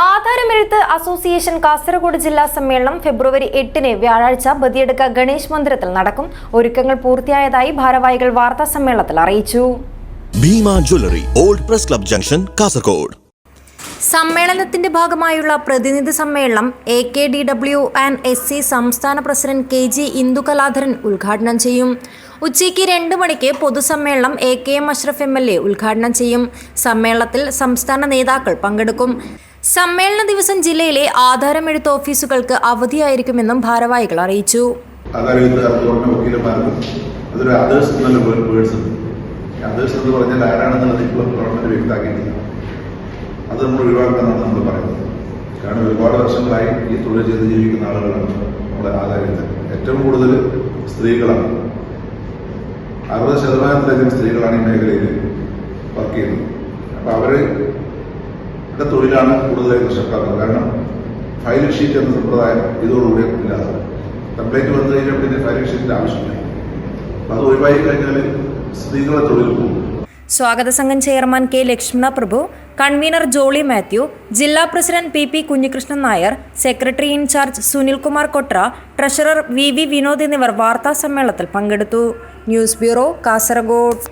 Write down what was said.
ആധാരമെഴുത്ത് association Kasaragod ജില്ലാ സമ്മേളനം ഫെബ്രുവരി എട്ടിന് വ്യാഴാഴ്ച ബദിയടുക്ക ഗണേശ് മന്ദിരത്തിൽ നടക്കും. ഒരുക്കങ്ങൾ പൂർത്തിയായതായി ഭാരവാഹികൾ വാർത്താ സമ്മേളനത്തിൽ അറിയിച്ചു. Bhima jewellery old press club junction Kasaragod. സമ്മേളനത്തിന്റെ ഭാഗമായുള്ള പ്രതിനിധി സമ്മേളനം A K D W and S C സംസ്ഥാന പ്രസിഡന്റ് കെ ജി ഇന്ദുകലാധരൻ ഉദ്ഘാടനം ചെയ്യും. ഉച്ചയ്ക്ക് രണ്ട് മണിക്ക് പൊതുസമ്മേളനം A K M Ashraf M L A ഉദ്ഘാടനം ചെയ്യും. സമ്മേളനത്തിൽ സംസ്ഥാന നേതാക്കൾ പങ്കെടുക്കും. സമ്മേളന ദിവസം ജില്ലയിലെ ആധാരമെഴുത്ത് ഓഫീസുകൾക്ക് അവധിയായിരിക്കുമെന്നും ഭാരവാഹികൾ അറിയിച്ചു. അതൊരു അതേഴ്സ് എന്നുള്ള വേർഡ്സ് അതേഴ്സ് എന്ന് പറഞ്ഞാൽ ആരാണെന്നുള്ളത് ഇപ്പോൾ ഗവൺമെന്റ് വ്യക്തമാക്കിയിട്ടില്ല. അത് നമ്മൾ ഒഴിവാക്കണമെന്നാണ് നമ്മൾ പറയുന്നത്. കാരണം ഒരുപാട് വർഷങ്ങളായി ഈ തൊഴിൽ ചെയ്ത് ജീവിക്കുന്ന ആളുകളാണ് നമ്മുടെ ആധാരത്തിൽ ഏറ്റവും കൂടുതൽ സ്ത്രീകളാണ്. അറുപത് ശതമാനത്തിലധികം സ്ത്രീകളാണ് ഈ മേഖലയിൽ വർക്ക് ചെയ്യുന്നത്. അപ്പോൾ അവർ ടെ തൊഴിലാണ് കൂടുതലായി നഷ്ടപ്പെടാറുള്ളത് കാരണം ഫയൽ ഷീറ്റ് എന്ന സമ്പ്രദായം ഇതോടുകൂടി ഇല്ലാതെ. കംപ്ലൈന്റ് വന്നു കഴിഞ്ഞാൽ പിന്നെ ഫയലിംഗ് ഷീറ്റിന്റെ ആവശ്യമില്ല. അത് ഒഴിവായി കഴിഞ്ഞാൽ സ്ത്രീകളെ തൊഴിൽ പോകും. സ്വാഗത സംഘം chairman K Lakshmana Prabhu convener Jolly Mathew ജില്ലാ president P P Kunhikrishnan Nair secretary in charge Sunilkumar Kotra treasurer V V Vinod എന്നിവർ വാർത്താ സമ്മേളനത്തിൽ പങ്കെടുത്തു. News bureau Kasaragod.